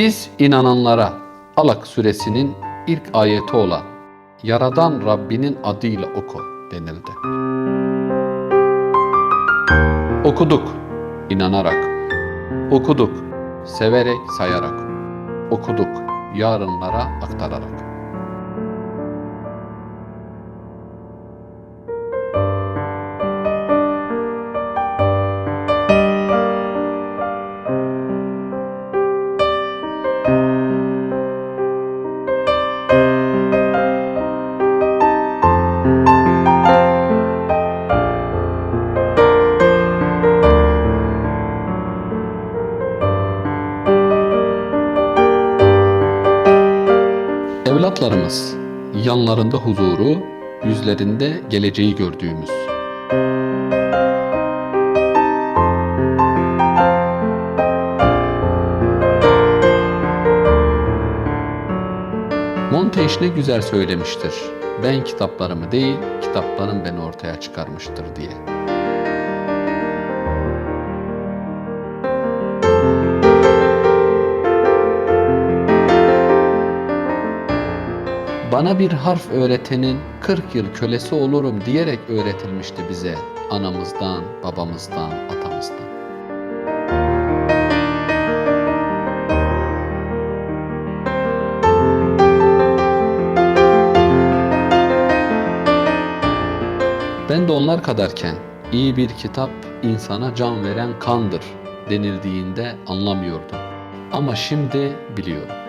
Biz inananlara Alak suresinin ilk ayeti olan Yaradan Rabbinin adıyla oku denildi. Okuduk inanarak. Okuduk severek sayarak. Okuduk yarınlara aktararak. Evlatlarımız yanlarında huzuru, yüzlerinde geleceği gördüğümüz. Monteş ne güzel söylemiştir. Ben kitaplarımı değil, kitaplarım beni ortaya çıkarmıştır diye. Bana bir harf öğretenin 40 yıl kölesi olurum diyerek öğretilmişti bize anamızdan, babamızdan, atamızdan. Ben de onlar kadarken iyi bir kitap insana can veren kandır denildiğinde anlamıyordum. Ama şimdi biliyorum.